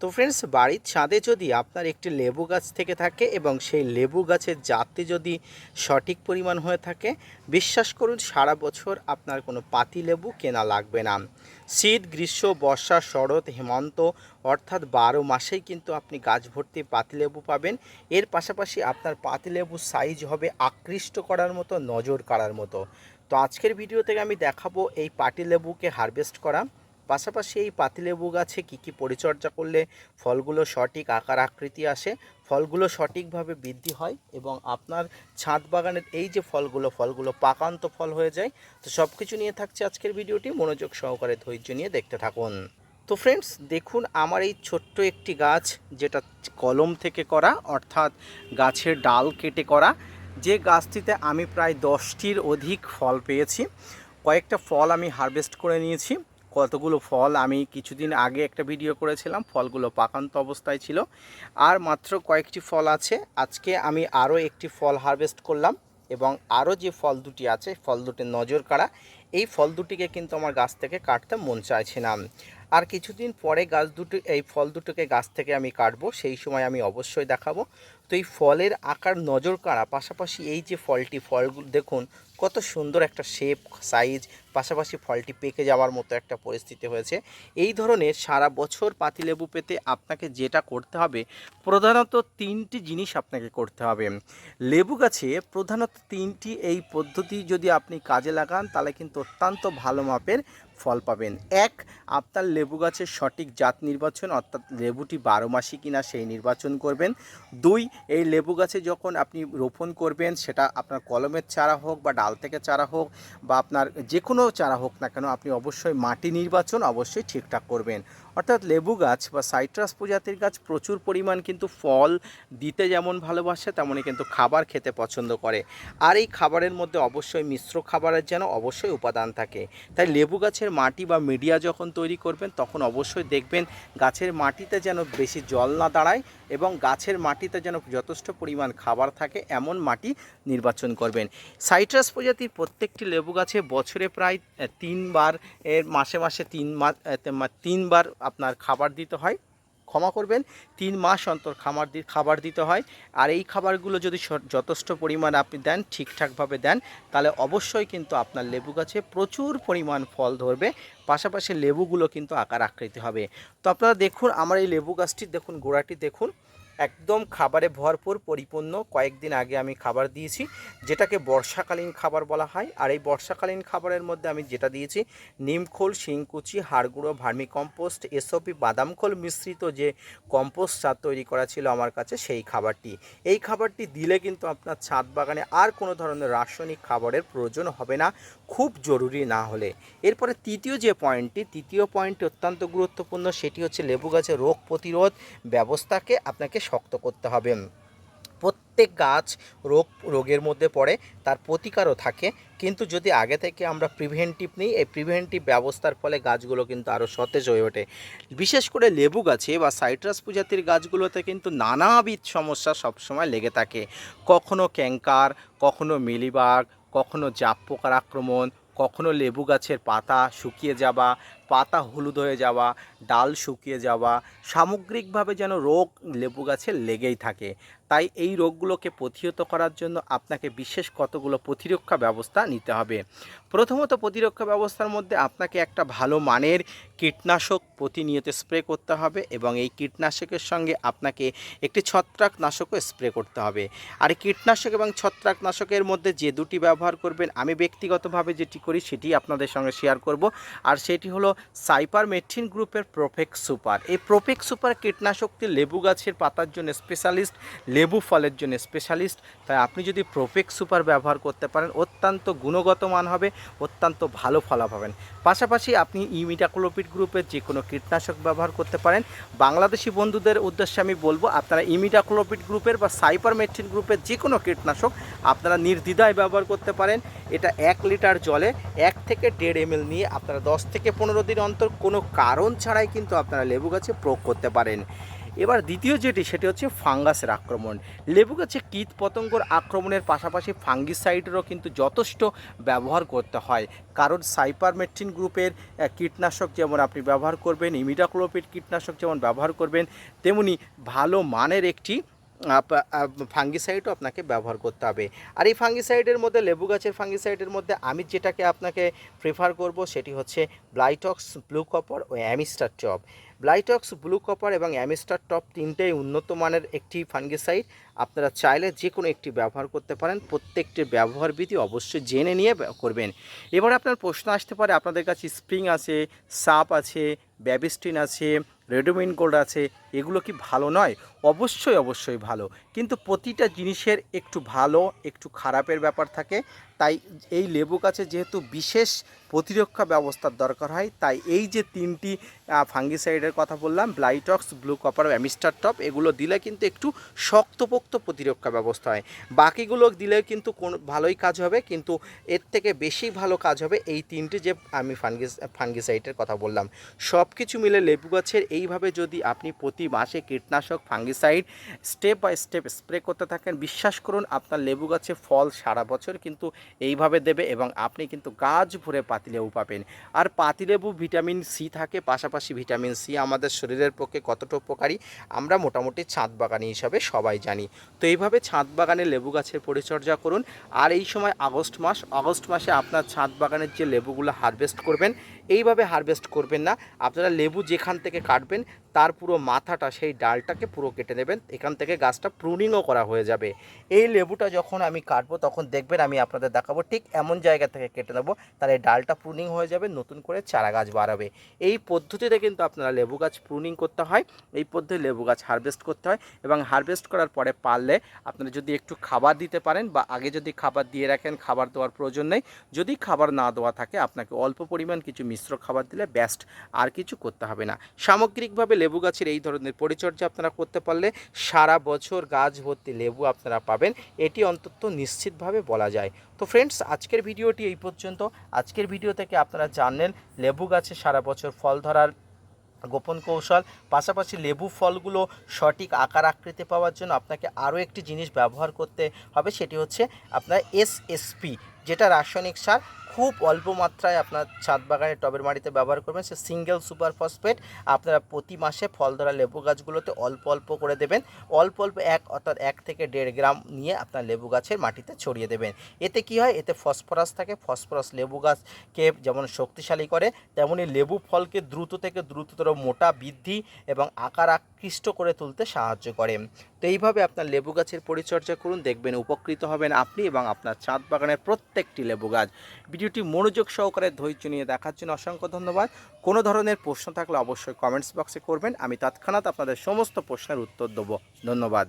তো ফ্রেন্ডস বাড়ির ছাদে যদি আপনার একটি লেবু গাছ থেকে থাকে এবং সেই লেবু গাছের জাতি যদি সঠিক পরিমাণ হয়ে থাকে, বিশ্বাস করুন, সারা বছর আপনার কোনো পাতি লেবু কেনা লাগবে না। শীত, গ্রীষ্ম, বর্ষা, শরৎ, হেমন্ত, অর্থাৎ বারো মাসেই কিন্তু আপনি গাছ ভর্তি পাতিলেবু পাবেন। এর পাশাপাশি আপনার পাতিলেবুর সাইজ হবে আকৃষ্ট করার মতো, নজর কাড়ার মতো। তো আজকের ভিডিও থেকে আমি দেখাবো এই পাতিলেবুকে হারভেস্ট করা। পাশাপাশি এই পাতিলেবু গাছে কী কী পরিচর্যা করলে ফলগুলো সঠিক আকার আকৃতি আসে, ফলগুলো সঠিকভাবে বৃদ্ধি হয় এবং আপনার ছাদ বাগানের এই যে ফলগুলো ফলগুলো পাকান্ত ফল হয়ে যায়, তো সব কিছু নিয়ে থাকছে আজকের ভিডিওটি। মনোযোগ সহকারে ধৈর্য নিয়ে দেখতে থাকুন। তো ফ্রেন্ডস দেখুন আমার এই ছোট্ট একটি গাছ, যেটা কলম থেকে করা, অর্থাৎ গাছের ডাল কেটে করা, যে গাছটিতে আমি প্রায় দশটির অধিক ফল পেয়েছি। কয়েকটা ফল আমি হারভেস্ট করে নিয়েছি। কতগুলো ফল আমি কিছুদিন আগে একটা ভিডিও করেছিলাম, ফলগুলো পাকান্ত অবস্থায় ছিল। আর মাত্র কয়েকটি ফল আছে, আজকে আমি আরও একটি ফল হারভেস্ট করলাম এবং আরও যে ফল দুটি আছে, ফল দুটির নজর কাড়া এই ফল দুটিকে কিন্তু আমার গাছ থেকে কাটতে মন চাইছে না। আর কিছুদিন পরে গাছ দুটো, এই ফল দুটোকে গাছ থেকে আমি কাটবো, সেই সময় আমি অবশ্যই দেখাবো। তো এই ফলের আকার নজর কাড়া, পাশাপাশি এই যে ফলটি ফলগুলো দেখুন কত সুন্দর একটা শেপ সাইজ পাশাপাশি ফলটি পেকে যাওয়ার মতো একটা পরিস্থিতি হয়েছে। এই ধরনের সারা বছর পাতিলেবু পেতে আপনাকে যেটা করতে হবে, প্রধানত তিনটি জিনিস আপনাকে করতে হবে। লেবু গাছে প্রধানত তিনটি, এই পদ্ধতি যদি আপনি কাজে লাগান, তাহলে কিন্তু অত্যন্ত ভালো মাপের ফল পাবেন। এক, আপনার লেবু গাছের সঠিক জাত নির্বাচন, অর্থাৎ লেবুটি বারো মাসি কিনা সেই নির্বাচন করবেন। দুই, এই লেবু গাছে যখন আপনি রোপণ করবেন, সেটা আপনার কলমের চারা হোক বা ডাল থেকে চারা হোক বা আপনার যে কোনো চারা হোক না কেন, আপনি অবশ্যই মাটি নির্বাচন অবশ্যই ঠিকঠাক করবেন। অর্থাৎ লেবু গাছ বা সাইট্রাস প্রজাতির গাছ প্রচুর পরিমাণ কিন্তু ফল দিতে যেমন ভালোবাসে, তেমনই কিন্তু খাবার খেতে পছন্দ করে। আর এই খাবারের মধ্যে অবশ্যই মিশ্র খাবারের যেন অবশ্যই উপাদান থাকে। তাই লেবু গাছের মাটি বা মিডিয়া যখন তৈরি করবেন, তখন অবশ্যই দেখবেন গাছের মাটিতে যেন বেশি জল না দাঁড়ায় এবং গাছের মাটিতে যেন যথেষ্ট পরিমাণ খাবার থাকে এমন মাটি নির্বাচন করবেন। সাইট্রাস প্রজাতির প্রত্যেকটি লেবু গাছে বছরে প্রায় তিনবার, এর মাসে মাসে তিন মাস তিনবার আপনার খাবার দিতে হয়। ক্ষমা করবেন। তিন মাস অন্তর খামার দি খাবার দিতে হয়। আর এই খাবারগুলো যদি যথেষ্ট পরিমাণ আপনি দেন, ঠিকঠাকভাবে দেন, তাহলে অবশ্যই কিন্তু আপনার লেবু গাছে প্রচুর পরিমাণ ফল ধরবে। পাশাপাশি লেবুগুলো কিন্তু আকার আকৃতি হবে। তো আপনারা দেখুন, আমার এই লেবু গাছটি, দেখুন, গোড়াটি দেখুন। একদম খাবারে ভরপুর, পরিপূর্ণ। কয়েকদিন আগে আমি খাবার দিয়েছি, যেটাকে বর্ষাকালীন খাবার বলা হয়। আর এই বর্ষাকালীন খাবারের মধ্যে আমি যেটা দিয়েছি নিমখোল শিংকুচি, হাড়গুঁড়ো ভার্মি কম্পোস্ট এসওপি, বাদাম খোল মিশ্রিত যে কম্পোস্ট সার তৈরি করা ছিল আমার কাছে, সেই খাবারটি। এই খাবারটি দিলে কিন্তু আপনার ছাদ বাগানে আর কোনো ধরনের রাসায়নিক খাবারের প্রয়োজন হবে না। খুব জরুরি না হলে। এরপরে তৃতীয় যে পয়েন্টটি, তৃতীয় পয়েন্টটি অত্যন্ত গুরুত্বপূর্ণ, সেটি হচ্ছে লেবু গাছের রোগ প্রতিরোধ ব্যবস্থাকে আপনাকে শক্ত করতে হবে। প্রত্যেক গাছ রোগ, রোগের মধ্যে পড়ে, তার প্রতিকারও থাকে। কিন্তু যদি আগে থেকে আমরা প্রিভেন্টিভ নিই, এই প্রিভেন্টিভ ব্যবস্থার ফলে গাছগুলো কিন্তু আরও সতেজ হয়ে ওঠে। বিশেষ করে লেবু গাছে বা সাইট্রাস প্রজাতির গাছগুলোতে কিন্তু নানাবিধ সমস্যা সবসময় লেগে থাকে। কখনো ক্যাঙ্কার কখনো মিলিবাগ কখনো জাপ পোকার আক্রমণ কখনো লেবু গাছের পাতা শুকিয়ে যাওয়া পাতা হলুদ হয়ে যাওয়া, ডাল শুকিয়ে যাওয়া, সামগ্রিকভাবে যেন রোগ লেবু গাছে লেগেই থাকে। তাই এই রোগগুলোকে প্রতিহত করার জন্য আপনাকে বিশেষ কতগুলো প্রতিরক্ষা ব্যবস্থা নিতে হবে। প্রথমত প্রতিরক্ষা ব্যবস্থার মধ্যে আপনাকে একটা ভালো মানের কীটনাশক প্রতিনিয়ত স্প্রে করতে হবে এবং এই কীটনাশকের সঙ্গে আপনাকে একটি ছত্রাকনাশকও স্প্রে করতে হবে। আর কীটনাশক এবং ছত্রাকনাশকের মধ্যে যে দুটি ব্যবহার করবেন, আমি ব্যক্তিগতভাবে যেটি করি সেটি আপনাদের সঙ্গে শেয়ার করব। আর সেটি হলো সাইপার মেট্রিন গ্রুপের প্রোফেক সুপার। এই প্রোফেক সুপার কীটনাশকটি লেবু গাছের পাতার জন্য স্পেশালিস্ট লেবু ফলের জন্য স্পেশালিস্ট তাই আপনি যদি প্রোফেক সুপার ব্যবহার করতে পারেন, অত্যন্ত গুণগত মান হবে, অত্যন্ত ভালো ফলা পাবেন। পাশাপাশি আপনি ইমিডাক্লোপিড গ্রুপের যে কোনো কীটনাশক ব্যবহার করতে পারেন। বাংলাদেশি বন্ধুদের উদ্দেশ্যে আমি বলব, আপনারা ইমিডাক্লোপিড গ্রুপের বা সাইপার মেট্রিন গ্রুপের যে কোনো কীটনাশক আপনারা নির্দ্বিধায় ব্যবহার করতে পারেন। এটা এক লিটার জলে এক থেকে দেড় এমএল নিয়ে আপনারা দশ থেকে পনেরো দিন অন্তর কোনো কারণ ছাড়াই কিন্তু আপনারা লেবু গাছে প্রয়োগ করতে পারেন। এবার দ্বিতীয় যেটি, সেটি হচ্ছে ফাঙ্গাসের আক্রমণ। লেবু গাছে কীট পতঙ্গর আক্রমণের পাশাপাশি ফাঙ্গিসাইডেরও কিন্তু যথেষ্ট ব্যবহার করতে হয়। কারণ সাইপারমেট্রিন গ্রুপের কীটনাশক যেমন আপনি ব্যবহার করবেন ইমিডাক্লোপিড কীটনাশক যেমন ব্যবহার করবেন, তেমনি ভালো মানের একটি ফাঙ্গিসাইডও আপনাকে ব্যবহার করতে হবে। আর এই ফাঙ্গিসাইডের মধ্যে, লেবু গাছের ফাঙ্গিসাইডের মধ্যে আমি যেটাকে আপনাকে প্রেফার করব সেটি হচ্ছে ব্লাইটক্স ব্লু কপার ও Amistar top Blitox blue copper এবং অ্যামিস্টার টপ তিনটেই উন্নত মানের একটি ফাঙ্গিসাইড আপনারা চাইলে যে কোনো একটি ব্যবহার করতে পারেন। প্রত্যেকটির ব্যবহার বিধি অবশ্যই জেনে নিয়ে করবেন। এবার আপনার প্রশ্ন আসতে পারে, আপনাদের কাছে স্প্রিং আছে সাপ আছে ব্যাবিস্টিন আছে রেডোমিন গোল্ড আছে, এগুলো কি ভালো নয়? অবশ্যই অবশ্যই ভালো। কিন্তু প্রতিটা জিনিসের একটু ভালো, একটু খারাপের ব্যাপার থাকে। তাই এই লেবু গাছে যেহেতু বিশেষ প্রতিরক্ষা ব্যবস্থার দরকার হয়, তাই এই যে তিনটি ফাঙ্গিসাইডের কথা বললাম, Blitox, blue copper Amistar top, এগুলো দিলে কিন্তু একটু শক্তপোক্ত প্রতিরক্ষা ব্যবস্থা হয়। বাকিগুলো দিলে কিন্তু কোন, ভালোই কাজ হবে, কিন্তু এর থেকে বেশি ভালো কাজ হবে এই তিনটি যে আমি ফাঙ্গিস, ফাঙ্গিসাইডের কথা বললাম। সব কিছু মিলে লেবু গাছের এইভাবে যদি আপনি প্রতি মাসে কীটনাশক, fungicide step by step spray করতে থাকেন, বিশ্বাস করুন আপনার লেবু গাছে ফল সারা বছর কিন্তু এইভাবে দেবে এবং আপনি কিন্তু গাছ ভরে পাতিলেবু পাবেন। আর পাতিলেবু ভিটামিন সি থাকে, পাশাপাশি ভিটামিন সি আমাদের শরীরের পক্ষে কতটা উপকারী আমরা মোটামুটি ছাদ বাগানি হিসাবে সবাই জানি। তো এইভাবে ছাদ বাগানে লেবু গাছের পরিচর্যা করুন। আর এই সময় আগস্ট মাস, আগস্ট মাসে আপনার ছাদ বাগানের যে লেবুগুলো হারভেস্ট করবেন, এইভাবে হারভেস্ট করবেন না। আপনারা লেবু যেখান থেকে কাটবেন তার পুরো মাথাটা সেই ডালটাকে পুরো কেটে নেবেন। এখান থেকে গাছটা প্রুনিংও করা হয়ে যাবে। এই লেবুটা যখন আমি কাটবো, তখন দেখবেন আমি আপনাদের দেখাবো, ঠিক এমন জায়গা থেকে কেটে নেব, তাহলে এই ডালটা প্রুনিং হয়ে যাবে, নতুন করে চারা গাছ বাড়াবে। এই পদ্ধতিতে কিন্তু আপনারা লেবু গাছ প্রুনিং করতে হয়, এই পদ্ধতি লেবু গাছ হারভেস্ট করতে হয় এবং হারভেস্ট করার পরে পারলে আপনারা যদি একটু খাবার দিতে পারেন বা আগে যদি খাবার দিয়ে রাখেন, খাবার দেওয়ার প্রয়োজন নেই। যদি খাবার না দেওয়া থাকে, আপনাকে অল্প পরিমাণ কিছু মিশ্র খাবার দিলে ব্যাস্ট আর কিছু করতে হবে না। সামগ্রিকভাবে লেবু গাছের এই ধরনের পরিচর্যা আপনারা করতে পারলে সারা বছর গাছ ভর্তি লেবু আপনারা পাবেন। এটি অন্তত নিশ্চিতভাবে বলা যায়। তো ফ্রেন্ডস আজকের ভিডিওটি এই পর্যন্ত। আজকের ভিডিও থেকে আপনারা জানলেন লেবু গাছে সারা বছর ফল ধরার গোপন কৌশল। পাশাপাশি লেবু ফলগুলো সঠিক আকার আকৃতি পাওয়ার জন্য আপনাকে আরও একটি জিনিস ব্যবহার করতে হবে, সেটি হচ্ছে আপনার এসএসপি যেটা রাসায়নিক সার খুব অল্প মাত্রায় আপনার ছাদ বাগানের টবের মাটিতে ব্যবহার করবেন। সে সিঙ্গেল সুপার ফসফেট। আপনারা প্রতি মাসে ফল ধরা লেবু গাছগুলোতে অল্প অল্প করে দেবেন। অল্প অল্প এক অর্থাৎ এক থেকে দেড় গ্রাম নিয়ে আপনার লেবু গাছের মাটিতে ছড়িয়ে দেবেন। এতে কি হয়? এতে ফসফরাস থাকে। ফসফরাস লেবু গাছকে যেমন শক্তিশালী করে, তেমনি লেবু ফলকে দ্রুত থেকে দ্রুততর মোটা বৃদ্ধি এবং আকার আকৃষ্ট করে তুলতে সাহায্য করে। তো এইভাবে আপনার লেবু গাছের পরিচর্যা করুন, দেখবেন উপকৃত হবেন আপনি এবং আপনার ছাদ বাগানের প্রত্যেকটি লেবু গাছ। ভিডিওটি মনোযোগ সহকারে ধৈর্য নিয়ে দেখার জন্য অসংখ্য ধন্যবাদ। কোনো ধরনের প্রশ্ন থাকলে অবশ্যই কমেন্টস বক্সে করবেন। আমি তৎক্ষণাৎ আপনাদের সমস্ত প্রশ্নের উত্তর দেবো। ধন্যবাদ।